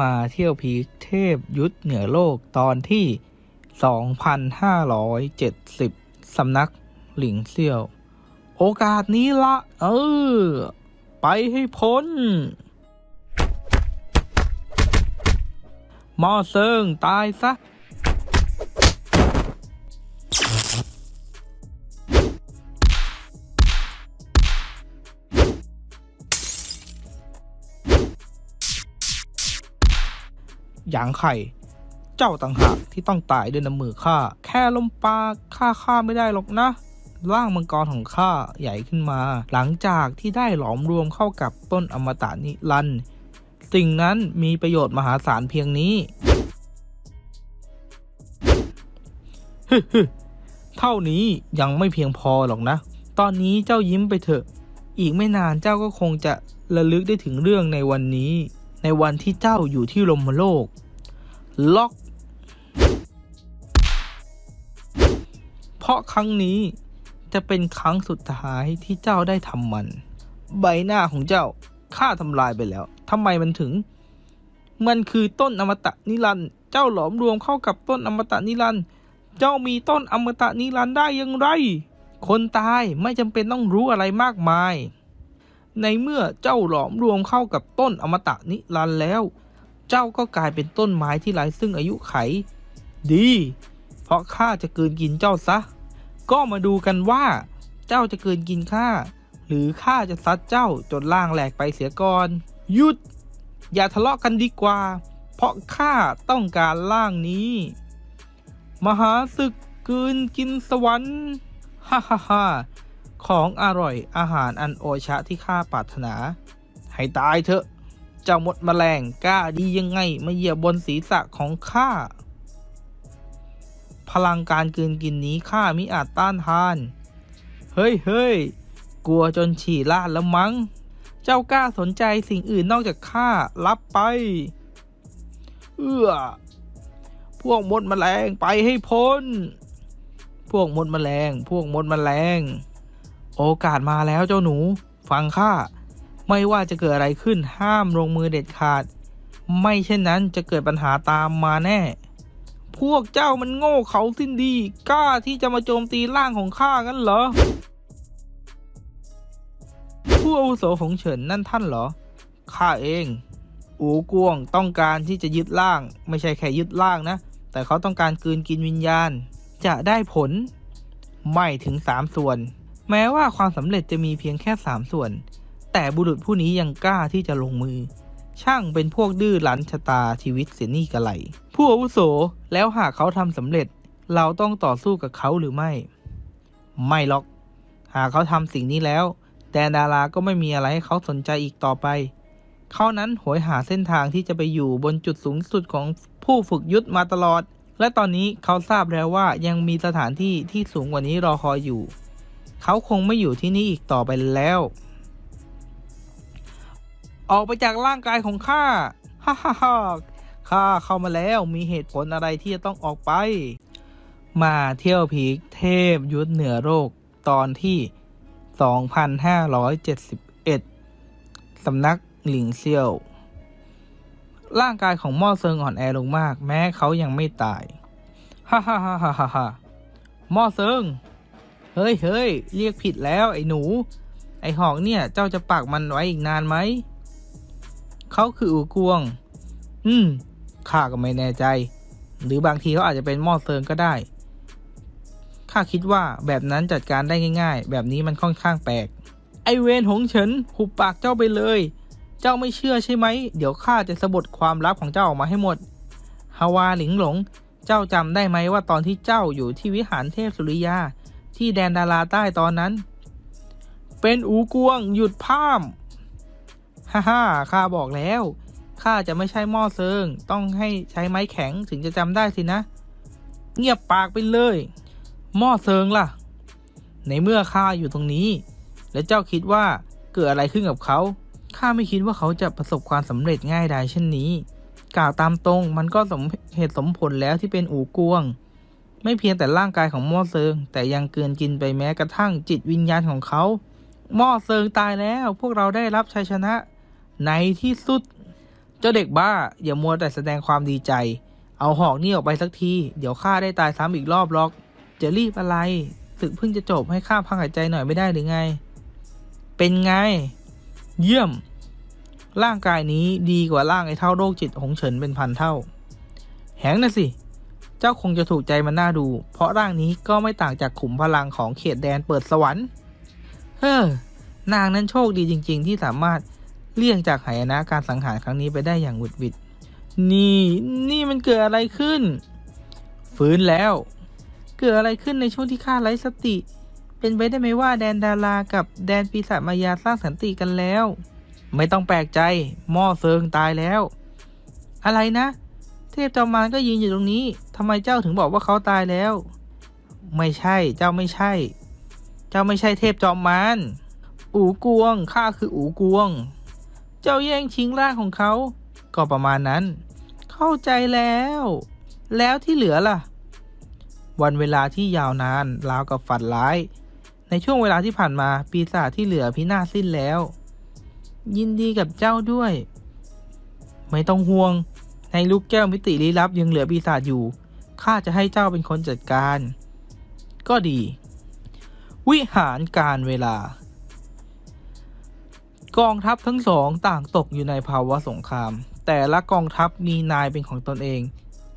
มาเที่ยวพีคเทพยุทธเหนือโลกตอนที่ 2,570 สำนักหลิงเซี่ยว โอกาสนี้ละ เออ ไปให้พ้นมอเซิงตายซะ อย่างไข่ เจ้าต่างหากที่ต้องตายด้วยน้ำมือข้า แค่ลมปากข้าฆ่าไม่ได้หรอกนะร่างมังกรของข้าใหญ่ขึ้นมา หลังจากที่ได้หลอมรวมเข้ากับต้นอมตะนิรันสิ่งนั้นมีประโยชน์มหาศาลเพียงนี้ฮึๆเท่านี้ยังไม่เพียงพอหรอกนะ ตอนนี้เจ้ายิ้มไปเถอะ อีกไม่นานเจ้าก็คงจะระลึกได้ถึงเรื่องในวันนี้ ในวันที่เจ้าอยู่ที่ลมโลก ล็อก เพราะครั้งนี้จะเป็นครั้งสุดท้ายที่เจ้าได้ทำมัน ใบหน้าของเจ้าข้าทำลายไปแล้วทำไมมันถึง มันคือต้นอมตะนิรันด์เจ้าหลอมรวมเข้ากับต้นอมตะนิรันด์เจ้ามีต้นอมตะนิรันด์ได้อยังไร คนตายไม่จำเป็นต้องรู้อะไรมากมาย ในเมื่อเจ้าหลอมรวมเข้ากับต้นอมตะนิรันด์แล้ว เจ้าก็กลายเป็นต้นไม้ที่ไร้ซึ่งอายุไข ดี เพราะข้าจะกลืนกินเจ้าซะ ก็มาดูกันว่า เจ้าจะกลืนกินข้าหรือข้าจะซัดเจ้าจนล่างแหลกไปเสียก่อน หยุด อย่าทะเลาะกันดีกว่า เพราะข้าต้องการล่างนี้ มหาศึกกืนกินสวรรค์ฮ่าฮ่าฮ่าของอร่อยอาหารอันโอชะที่ข้าปรารถนา ให้ตายเถอะ เจ้ามดแมลงกล้าดียังไงมาเหยียบบนศีรษะของข้า พลังการกลืนกินนี้ข้ามิอาจต้านทาน เฮ้ยเฮ้ยกลัวจนฉี่ลาดแล้วมั้ง เจ้ากล้าสนใจสิ่งอื่นนอกจากข้ารับไป เอื้อ พวกมดแมลงไปให้พ้น พวกมดแมลง พวกมดแมลง โอกาสมาแล้วเจ้าหนู ฟังข้า ไม่ว่าจะเกิดอะไรขึ้นห้ามลงมือเด็ดขาด ไม่เช่นนั้นจะเกิดปัญหาตามมาแน่ พวกเจ้ามันโง่เขาสิ้นดี กล้าที่จะมาโจมตีร่างของข้างั้นเหรอ ผู้อาวุโสของเฉินนั่นท่านเหรอ ข้าเอง อูกวงต้องการที่จะยึดร่าง ไม่ใช่แค่ยึดร่างนะ แต่เขาต้องการกืนกินวิญญาณ จะได้ผล ไม่ถึงสามส่วน แม้ว่าความสำเร็จจะมีเพียงแค่สามส่วน แต่บุรุษผู้นี้ยังกล้าที่จะลงมือ ช่างเป็นพวกดื้อรั้นชะตาชีวิตเสียนี่กะไหลผู้อาวุโสแล้วหากเขาทำสำเร็จ เราต้องต่อสู้กับเขาหรือไม่ ไม่หรอก หากเขาทำสิ่งนี้แล้ว แต่ดาราก็ไม่มีอะไรให้เขาสนใจอีกต่อไปเขานั้นโหยหาเส้นทางที่จะไปอยู่บนจุดสูงสุดของผู้ฝึกยุทธมาตลอด และตอนนี้เขาทราบแล้วว่ายังมีสถานที่ที่สูงกว่านี้รอคอยอยู่ เขาคงไม่อยู่ที่นี่อีกต่อไปแล้ว ออกไปจากร่างกายของข้า ฮ่าฮ่าฮ่าข้าเข้ามาแล้วมีเหตุผลอะไรที่จะต้องออกไป มาเที่ยวพีคเทพยุทธเหนือโลกตอนที่ 2571 สำนักหลิงเซียว ร่างกายของม่อเซิงอ่อนแอลงมาก แม้เขายังไม่ตาย ฮ่าฮ่าฮ่าฮ่าฮ่าม่อเซิง เฮ้ยเฮ้ยเรียกผิดแล้วไอ้หนู ไอ้หอกเนี่ย เจ้าจะปักมันไว้อีกนานไหม เขาคืออูกวง อืม ข้าก็ไม่แน่ใจ หรือบางทีเขาอาจจะเป็นหม้อเซิงก็ได้ ข้าคิดว่าแบบนั้นจัดการได้ง่าย ๆ แบบนี้มันค่อนข้างแปลก ไอเวนหงเฉินหุบปากเจ้าไปเลย เจ้าไม่เชื่อใช่ไหม เดี๋ยวข้าจะสะบดความลับของเจ้าออกมาให้หมด ฮาวาหลิงหลง เจ้าจำได้ไหมว่าตอนที่เจ้าอยู่ที่วิหารเทพสุริยา ที่แดนดาราใต้ตอนนั้น เป็นอูกวงหยุดพาม ฮ่าฮ่าข้าบอกแล้วข้าจะไม่ใช่หม้อเซิง ต้องให้ใช้ไม้แข็งถึงจะจำได้สินะ เงียบปากไปเลย หม้อเซิงล่ะ ในเมื่อข้าอยู่ตรงนี้ แล้วเจ้าคิดว่าเกิดอะไรขึ้นกับเขาข้าไม่คิดว่าเขาจะประสบความสำเร็จง่ายดายเช่นนี้ กล่าวตามตรงมันก็สมเหตุสมผลแล้วที่เป็นอูกวง ไม่เพียงแต่ร่างกายของหม้อเซิง แต่ยังเกินกินไปแม้กระทั่งจิตวิญญาณของเขาหม้อเซิงตายแล้วพวกเราได้รับชัยชนะ ในที่สุด เจ้าเด็กบ้า อย่ามัวแต่แสดงความดีใจ เอาหอกนี่ออกไปสักที เดี๋ยวข้าได้ตายซ้ำอีกรอบหรอก จะรีบอะไรศึกเพิ่งจะจบให้ข้าพักหายใจหน่อยไม่ได้หรือไง เป็นไง เยี่ยม ร่างกายนี้ดีกว่าร่างไอ้เท่าโรคจิตหงเฉินเป็นพันเท่า แหงนะสิ เจ้าคงจะถูกใจมันน่าดู เพราะร่างนี้ก็ไม่ต่างจากขุมพลังของเขตแดนเปิดสวรรค์ เฮ้อนางนั้นโชคดีจริง ๆ ที่สามารถ เลี่ยงจากหายนะการสังหารครั้งนี้ไปได้อย่างหวุดหวิด นี่นี่มันเกิดอะไรขึ้น ฟื้นแล้ว เกิดอะไรขึ้นในช่วงที่ข้าไร้สติ เป็นไปได้ไหมว่าแดนดารากับแดนปีศาจมายาสร้างสันติกันแล้ว ไม่ต้องแปลกใจหม้อเซิงตายแล้ว อะไรนะ เทพจอมมารก็ยืนอยู่ตรงนี้ทำไมเจ้าถึงบอกว่าเขาตายแล้ว ไม่ใช่เจ้าไม่ใช่ เจ้าไม่ใช่เทพจอมมารอูกวงข้าคืออูกวง เจ้าแย่งชิงร่างของเขา ก็ประมาณนั้น เข้าใจแล้ว แล้วที่เหลือล่ะ วันเวลาที่ยาวนานราวกับฝันร้าย ในช่วงเวลาที่ผ่านมาปีศาจที่เหลือพินาศสิ้นแล้ว ยินดีกับเจ้าด้วย ไม่ต้องห่วง ในลูกแก้วมิติลี้ลับยังเหลือปีศาจอยู่ข้าจะให้เจ้าเป็นคนจัดการ ก็ดี วิหารการเวลา กองทัพทั้งสองต่างตกอยู่ในภาวะสงคราม แต่ละกองทัพมีนายเป็นของตนเอง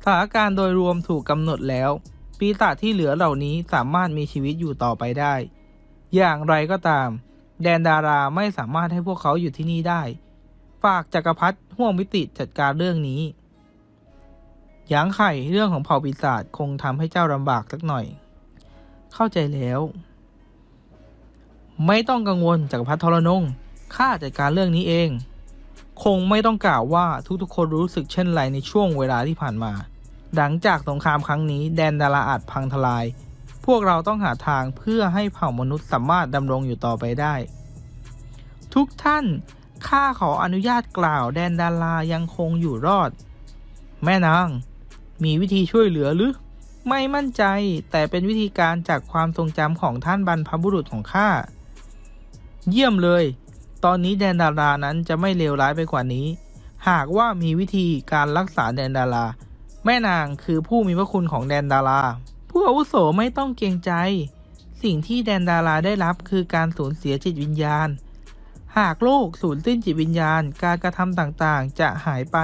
สถานการณ์โดยรวมถูกกำหนดแล้ว ปีศาจที่เหลือเหล่านี้สามารถมีชีวิตอยู่ต่อไปได้ อย่างไรก็ตาม แดนดาราไม่สามารถให้พวกเขาอยู่ที่นี่ได้ ฝากจักรพรรดิห่วงมิติจัดการเรื่องนี้ยางไข่เรื่องของเผ่าปีศาจคงทำให้เจ้าลำบากสักหน่อย เข้าใจแล้ว ไม่ต้องกังวลจักรพรรดิทรนง ข้าจัดการเรื่องนี้เอง คงไม่ต้องกล่าวว่าทุกๆคนรู้สึกเช่นไรในช่วงเวลาที่ผ่านมา หลังจากสงครามครั้งนี้แดนดาราอาจพังทลาย พวกเราต้องหาทางเพื่อให้เผ่ามนุษย์สามารถดำรงอยู่ต่อไปได้ ทุกท่านข้าขออนุญาตกล่าวแดนดารายังคงอยู่รอด แม่นาง มีวิธีช่วยเหลือหรือ ไม่มั่นใจแต่เป็นวิธีการจากความทรงจำของท่านบรรพบุรุษของข้า เยี่ยมเลย ตอนนี้แดนดารานั้นจะไม่เลวร้ายไปกว่านี้ หากว่ามีวิธีการรักษาแดนดารา แม่นางคือผู้มีพระคุณของแดนดารา ผู้อาวุโสไม่ต้องเกรงใจ สิ่งที่แดนดาราได้รับคือการสูญเสียจิตวิญญาณ หากโลกสูญสิ้นจิตวิญญาณ การกระทำต่างๆ จะหายไป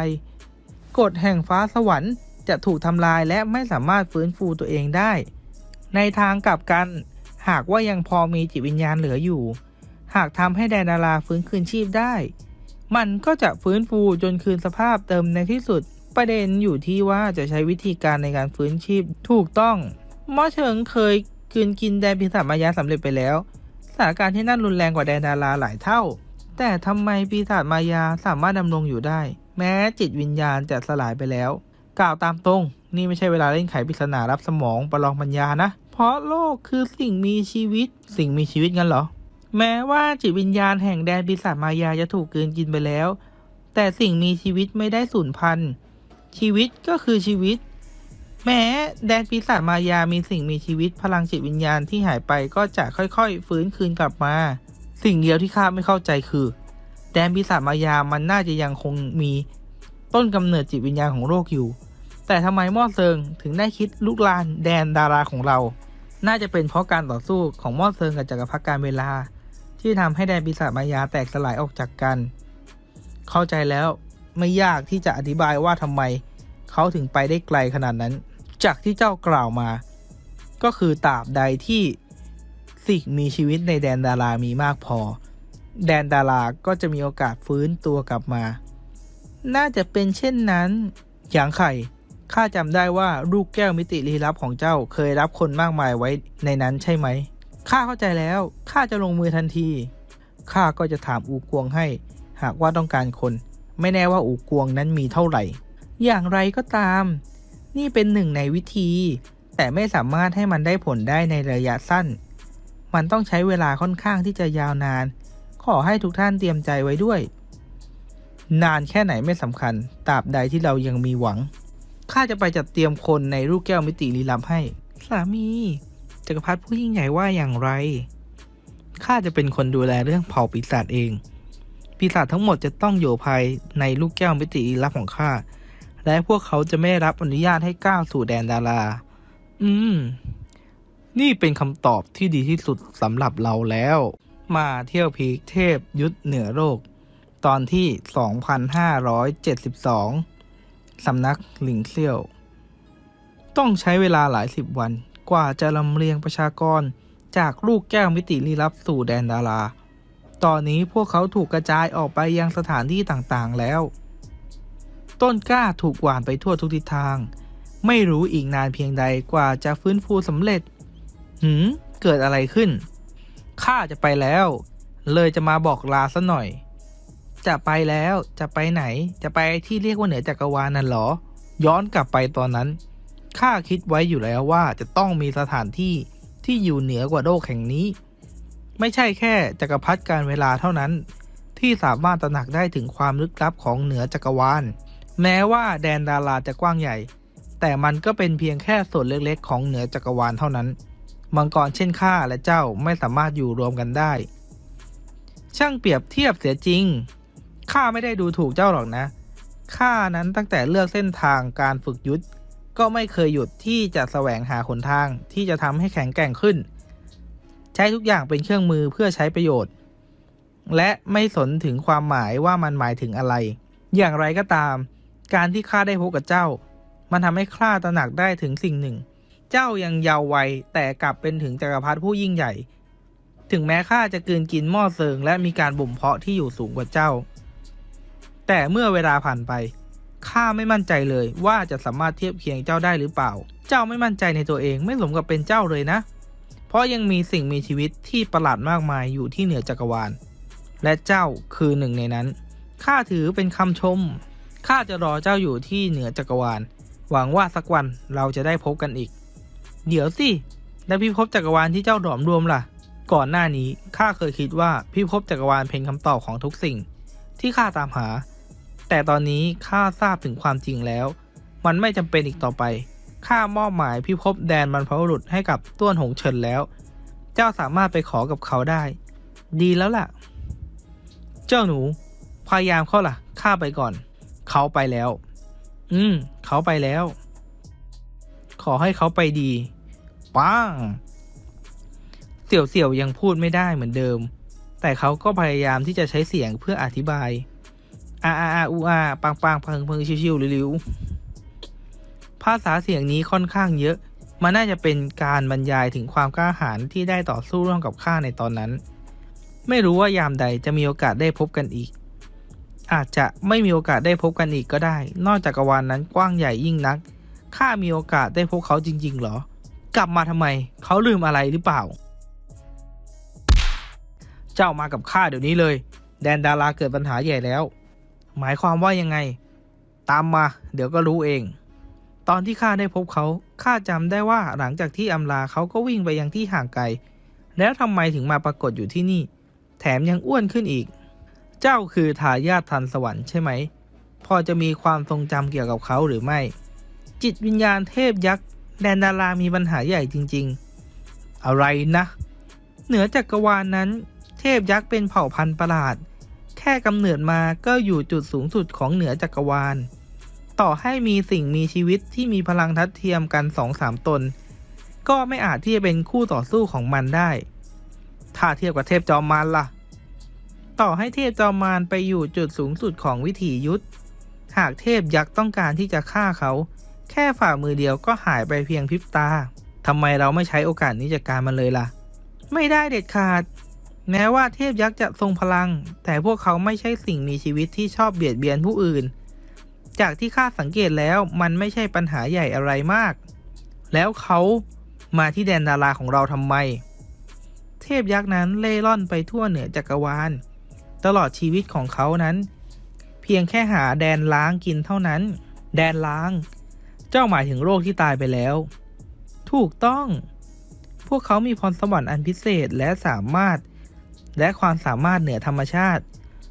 กฎแห่งฟ้าสวรรค์จะถูกทำลายและไม่สามารถฟื้นฟูตัวเองได้ ในทางกลับกัน หากว่ายังพอมีจิตวิญญาณเหลืออยู่ หากทำให้แดนดาราฟื้นคืนชีพได้ มันก็จะฟื้นฟูจนคืนสภาพเติมในที่สุด ประเด็นอยู่ที่ว่าจะใช้วิธีการในการฟื้นชีพถูกต้องมอเฉิงเคยคืนกินแดนปีศาจมายาสำเร็จไปแล้วสถานการณ์ที่นั่นรุนแรงกว่าแดนดาราหลายเท่า แต่ทำไมปีศาจมายาสามารถดำรงอยู่ได้ แม้จิตวิญญาณจะสลายไปแล้ว กล่าวตามตรง นี่ไม่ใช่เวลาเล่นไขปริศนารับสมองประลองปัญญานะ เพราะโลกคือสิ่งมีชีวิต สิ่งมีชีวิตงั้นเหรอ แม้ว่าจิตวิญญาณแห่งแดนปีศาจมายาจะถูกกลืนกินไปแล้ว แต่สิ่งมีชีวิตไม่ได้สูญพันธุ์ ชีวิตก็คือชีวิต แม้แดนปีศาจมายามีสิ่งมีชีวิตพลังจิตวิญญาณที่หายไปก็จะค่อยๆ ฟื้นคืนกลับมา สิ่งเดียวที่ข้าไม่เข้าใจคือ แดนปีศาจมายามันน่าจะยังคงมีต้นกำเนิดจิตวิญญาณของโลกอยู่ แต่ทำไมมอดเซิงถึงได้คิดลุกลานแดนดาราของเรา น่าจะเป็นเพราะการต่อสู้ของมอดเซิงกับจักรพรรดิการเวลา ที่ทำให้แดนปีศาจมายาแตกสลายออกจากกัน เข้าใจแล้วไม่ยากที่จะอธิบายว่าทำไมเขาถึงไปได้ไกลขนาดนั้น จากที่เจ้ากล่าวมา ก็คือตราบใดที่สิ่งมีชีวิตในแดนดารามีมากพอ แดนดาราก็จะมีโอกาสฟื้นตัวกลับมา น่าจะเป็นเช่นนั้น อย่างไข่ข้าจำได้ว่าลูกแก้วมิติลี้ลับของเจ้าเคยรับคนมากมายไว้ในนั้นใช่ไหม ข้าเข้าใจแล้วข้าจะลงมือทันทีข้าก็จะถามอูกวงให้ หากว่าต้องการคน ไม่แน่ว่าอูกวงนั้นมีเท่าไหร่ อย่างไรก็ตาม นี่เป็นหนึ่งในวิธี แต่ไม่สามารถให้มันได้ผลได้ในระยะสั้น มันต้องใช้เวลาค่อนข้างที่จะยาวนาน ขอให้ทุกท่านเตรียมใจไว้ด้วย นานแค่ไหนไม่สำคัญตราบใดที่เรายังมีหวังข้าจะไปจัดเตรียมคนในลูกแก้วมิติลี้ลับให้ สามี จักรพรรดิผู้ยิ่งใหญ่ว่าอย่างไร ข้าจะเป็นคนดูแลเรื่องเผ่าปีศาจเอง ปีศาจทั้งหมดจะต้องอยู่ภายในลูกแก้วมิติลับของข้า และพวกเขาจะไม่รับอนุญาตให้ก้าวสู่แดนดารา อืม นี่เป็นคำตอบที่ดีที่สุดสำหรับเราแล้ว มาเที่ยวพีคเทพยุทธเหนือโลก ตอนที่ 2572สำนักหลิงเซี่ยว ต้องใช้เวลาหลายสิบวัน กว่าจะลำเลียงประชากรจากลูกแก้วมิติลี้ลับสู่แดนดารา ตอนนี้พวกเขาถูกกระจายออกไปยังสถานที่ต่างๆแล้ว ต้นกล้าถูกหว่านไปทั่วทุกทิศทาง ไม่รู้อีกนานเพียงใดกว่าจะฟื้นฟูสำเร็จ หืม เกิดอะไรขึ้น ข้าจะไปแล้ว เลยจะมาบอกลาซะหน่อย จะไปแล้ว จะไปไหน จะไปที่เรียกว่าเหนือจักรวาลนั่นหรอ ย้อนกลับไปตอนนั้น ข้าคิดไว้อยู่แล้วว่าจะต้องมีสถานที่ที่อยู่เหนือกว่าโลกแห่งนี้ ไม่ใช่แค่จักรพรรดิการเวลาเท่านั้น ที่สามารถตระหนักได้ถึงความลึกลับของเหนือจักรวาล แม้ว่าแดนดาราจะกว้างใหญ่ แต่มันก็เป็นเพียงแค่ส่วนเล็กๆ ของเหนือจักรวาลเท่านั้น มังกรเช่นข้าและเจ้าไม่สามารถอยู่รวมกันได้ ช่างเปรียบเทียบเสียจริงข้าไม่ได้ดูถูกเจ้าหรอกนะข้านั้นตั้งแต่เลือกเส้นทางการฝึกยุทธ ก็ไม่เคยหยุดที่จะแสวงหาหนทางที่จะทำให้แข็งแกร่งขึ้น ใช้ทุกอย่างเป็นเครื่องมือเพื่อใช้ประโยชน์ และไม่สนถึงความหมายว่ามันหมายถึงอะไร อย่างไรก็ตาม การที่ข้าได้พบกับเจ้า มันทำให้ข้าตระหนักได้ถึงสิ่งหนึ่ง เจ้ายังเยาว์วัยแต่กลับเป็นถึงจักรพรรดิผู้ยิ่งใหญ่ ถึงแม้ข้าจะกลืนกินหม้อเซิงและมีการบ่มเพาะที่อยู่สูงกว่าเจ้า แต่เมื่อเวลาผ่านไป ข้าไม่มั่นใจเลยว่าจะสามารถเทียบเคียงเจ้าได้หรือเปล่า เจ้าไม่มั่นใจในตัวเองไม่สมกับเป็นเจ้าเลยนะ เพราะยังมีสิ่งมีชีวิตที่ประหลาดมากมายอยู่ที่เหนือจักรวาล และเจ้าคือหนึ่งในนั้น ข้าถือเป็นคำชม ข้าจะรอเจ้าอยู่ที่เหนือจักรวาล หวังว่าสักวันเราจะได้พบกันอีก เดี๋ยวสิ แล้วพิภพจักรวาลที่เจ้าหลอมรวมล่ะ ก่อนหน้านี้ข้าเคยคิดว่าพิภพจักรวาลเป็นคำตอบของทุกสิ่ง ที่ข้าตามหา แต่ตอนนี้ข้าทราบถึงความจริงแล้ว มันไม่จำเป็นอีกต่อไป ข้ามอบหมายพิภพแดนบรรพบุรุษให้กับต้วนหงเฉินแล้ว เจ้าสามารถไปขอกับเขาได้ ดีแล้วล่ะ เจ้าหนู พยายามเขาล่ะ ข้าไปก่อน เขาไปแล้ว อืม เขาไปแล้ว ขอให้เขาไปดีป้างเสี่ยวเสี่ยวยังพูดไม่ได้เหมือนเดิม แต่เขาก็พยายามที่จะใช้เสียงเพื่ออธิบาย อาอาอาอูอาปังปังเพิงเพิงชิวๆริ้วๆภาษาเสียงนี้ค่อนข้างเยอะ มันน่าจะเป็นการบรรยายถึงความกล้าหาญที่ได้ต่อสู้ร่วมกับข้าในตอนนั้น ไม่รู้ว่ายามใดจะมีโอกาสได้พบกันอีก อาจจะไม่มีโอกาสได้พบกันอีกก็ได้ นอกจากกวานนั้นกว้างใหญ่ยิ่งนักข้ามีโอกาสได้พบเขาจริง ๆ หรอ กลับมาทำไม เขาลืมอะไรหรือเปล่า เจ้ามากับข้าเดี๋ยวนี้เลย แดนดาราเกิดปัญหาใหญ่แล้ว หมายความว่ายังไง ตามมา เดี๋ยวก็รู้เอง ตอนที่ข้าได้พบเขาข้าจำได้ว่าหลังจากที่อำลาเขาก็วิ่งไปยังที่ห่างไกล แล้วทำไมถึงมาปรากฏอยู่ที่นี่ แถมยังอ้วนขึ้นอีก เจ้าคือทายาททันสวรรค์ใช่ไหม พอจะมีความทรงจำเกี่ยวกับเขาหรือไม่ จิตวิญญาณเทพยักษ์แดนดารามีปัญหาใหญ่จริง ๆ อะไรนะ เหนือจักรวาลนนั้น เทพยักษ์เป็นเผ่าพันธุ์ประหลาด ค่กำเนิดมาก็อยู่จุดสูงสุดของเหนือจักรวาล ต่อให้มีสิ่งมีชีวิตที่มีพลังทัดเทียมกันสองสามตน ก็ไม่อาจที่จะเป็นคู่ต่อสู้ของมันได้ ถ้าเทียบกับเทพจอมมารล่ะ ต่อให้เทพจอมมารไปอยู่จุดสูงสุดของวิถียุทธ หากเทพยักษ์ต้องการที่จะฆ่าเขา แค่ฝ่ามือเดียวก็หายไปเพียงพริบตาทำไมเราไม่ใช้โอกาสนี้จัดการมันเลยล่ะ ไม่ได้เด็ดขาด แม้ว่าเทพยักษ์จะทรงพลัง แต่พวกเขาไม่ใช่สิ่งมีชีวิตที่ชอบเบียดเบียนผู้อื่น จากที่ข้าสังเกตแล้วมันไม่ใช่ปัญหาใหญ่อะไรมาก แล้วเขามาที่แดนดาราของเราทำไม เทพยักษ์นั้นเล่ร่อนไปทั่วเหนือจักรวาล ตลอดชีวิตของเขานั้น เพียงแค่หาแดนล้างกินเท่านั้น แดนล้าง เจ้าหมายถึงโรคที่ตายไปแล้ว ถูกต้อง พวกเขามีพรสวรรค์อันพิเศษและสามารถ และความสามารถเหนือธรรมชาติ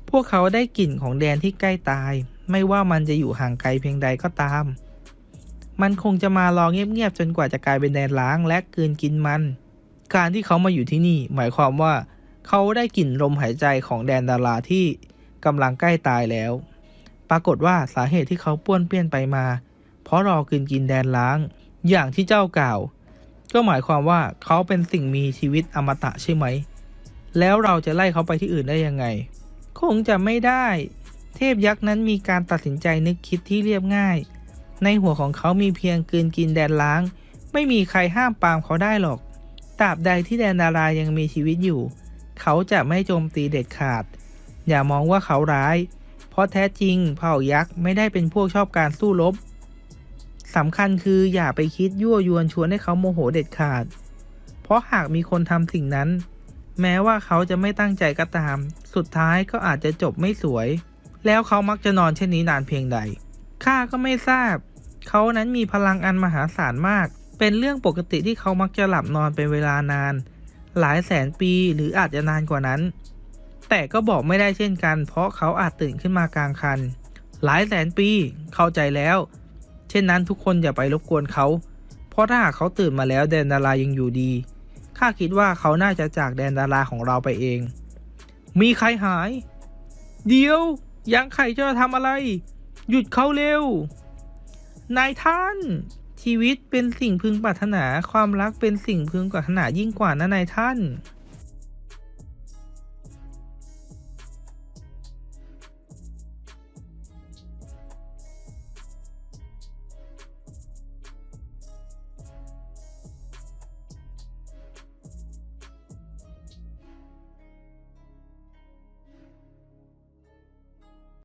พวกเขาได้กลิ่นของแดนที่ใกล้ตาย ไม่ว่ามันจะอยู่ห่างไกลเพียงใดก็ตาม มันคงจะมารอเงียบๆจนกว่าจะกลายเป็นแดนล้างและกืนกินมัน การที่เขามาอยู่ที่นี่ หมายความว่า เขาได้กลิ่นลมหายใจของแดนดาราที่กำลังใกล้ตายแล้ว ปรากฏว่าสาเหตุที่เขาป้วนเปี้ยนไปมา เพราะรอกินกินแดนล้าง อย่างที่เจ้ากล่าว ก็หมายความว่าเขาเป็นสิ่งมีชีวิตอมตะใช่ไหม แล้วเราจะไล่เขาไปที่อื่นได้ยังไง คงจะไม่ได้ เทพยักษ์นั้นมีการตัดสินใจนึกคิดที่เรียบง่าย ในหัวของเขามีเพียงกืนกินแดนล้าง ไม่มีใครห้ามปามเขาได้หรอกตราบใดที่แดนดารายังมีชีวิตอยู่ เขาจะไม่โจมตีเด็ดขาด อย่ามองว่าเขาร้าย เพราะแท้จริงเผ่ายักษ์ไม่ได้เป็นพวกชอบการสู้รบสำคัญคืออย่าไปคิดยั่วยวนชวนให้เขาโมโหเด็ดขาด เพราะหากมีคนทำสิ่งนั้น แม้ว่าเขาจะไม่ตั้งใจก็ตาม สุดท้ายก็อาจจะจบไม่สวย แล้วเขามักจะนอนเช่นนี้นานเพียงใด ข้าก็ไม่ทราบ เขานั้นมีพลังอันมหาศาลมาก เป็นเรื่องปกติที่เขามักจะหลับนอนเป็นเวลานาน หลายแสนปีหรืออาจจะนานกว่านั้น แต่ก็บอกไม่ได้เช่นกัน เพราะเขาอาจตื่นขึ้นมากลางคัน หลายแสนปี เข้าใจแล้ว เช่นนั้นทุกคนอย่าไปรบกวนเขา เพราะถ้าหากเขาตื่นมาแล้วแดนดารายังอยู่ดี ข้าคิดว่าเขาน่าจะจากแดนดาราของเราไปเอง มีใครหาย เดี๋ยว ยังไข่จะทำอะไร หยุดเขาเร็ว นายท่าน ชีวิตเป็นสิ่งพึงปรารถนา ความรักเป็นสิ่งพึงปรารถนายิ่งกว่านะนายท่าน